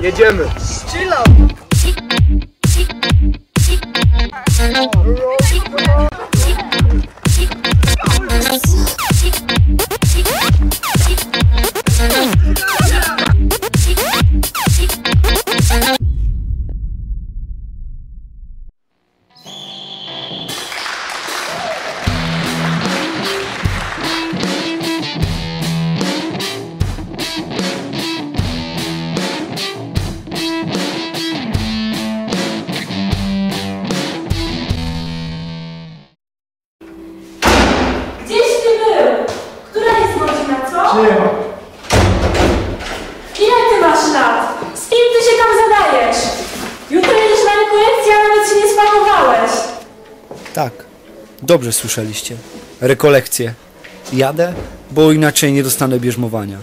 Jedziemy. Gdzieś Tak, dobrze słyszeliście. Rekolekcje. Jadę, bo inaczej nie dostanę bierzmowania.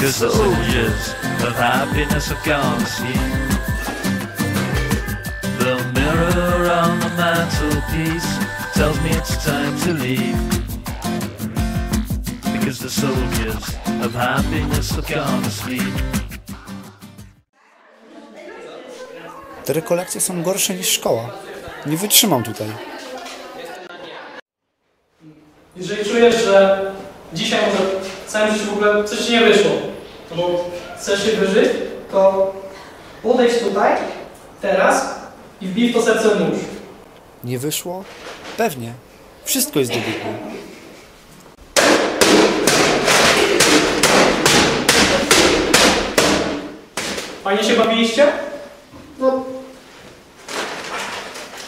Cause the soldiers of happiness gone. The mantelpiece tells me it's time to leave. Because the soldiers of happiness have gone to sleep. Te rekolekcje są gorsze niż szkoła. Nie wytrzymam tutaj. Jeżeli czujesz, że dzisiaj może w całym życiu w ogóle coś nie wyszło, albo chcesz się wyżyć, to podejdź tutaj, teraz i wbij w to serce nóż. Nie wyszło? Pewnie. Wszystko jest do biegu. Fajnie się bawiliście? No.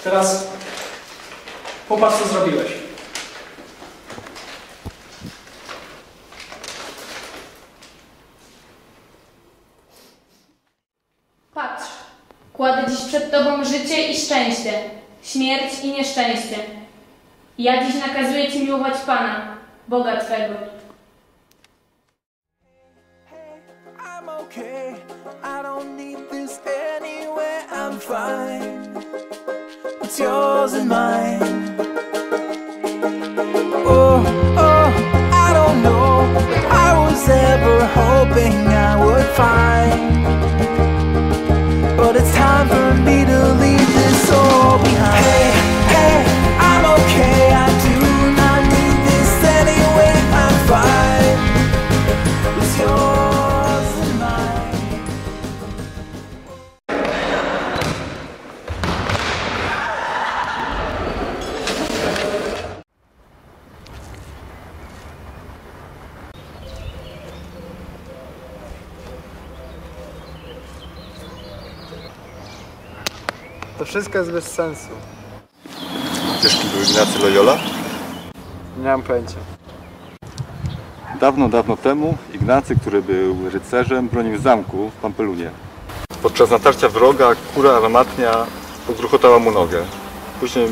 Teraz popatrz co zrobiłeś. Patrz, kładę dziś przed Tobą życie i szczęście, śmierć i nieszczęście. Ja dziś nakazuję Ci miłować Pana, Boga Twego. I'm okay. I don't need this anyway. I'm fine. What's yours and mine? To wszystko jest bez sensu. Wiesz, kim był Ignacy Loyola? Nie mam pojęcia. Dawno, dawno temu Ignacy, który był rycerzem, bronił zamku w Pampelunie. Podczas natarcia wroga kura armatnia pogruchotała mu nogę. Później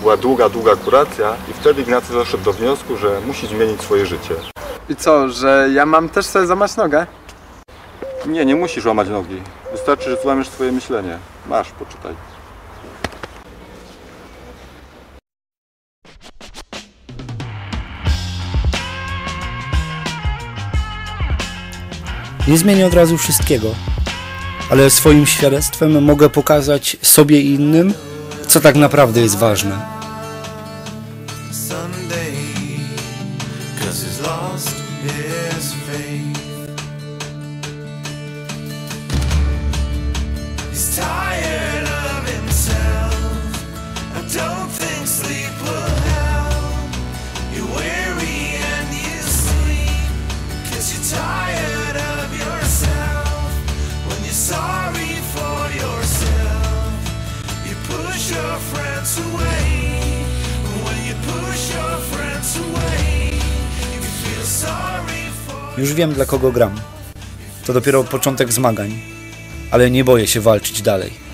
była długa, długa kuracja i wtedy Ignacy doszedł do wniosku, że musi zmienić swoje życie. I co, że ja mam też sobie zamać nogę? Nie, nie musisz łamać nogi. Wystarczy, że złamiesz swoje myślenie. Masz, poczytaj. Nie zmienię od razu wszystkiego, ale swoim świadectwem mogę pokazać sobie i innym, co tak naprawdę jest ważne. Sunday, Już wiem, dla kogo gram. To dopiero początek zmagań, ale nie boję się walczyć dalej.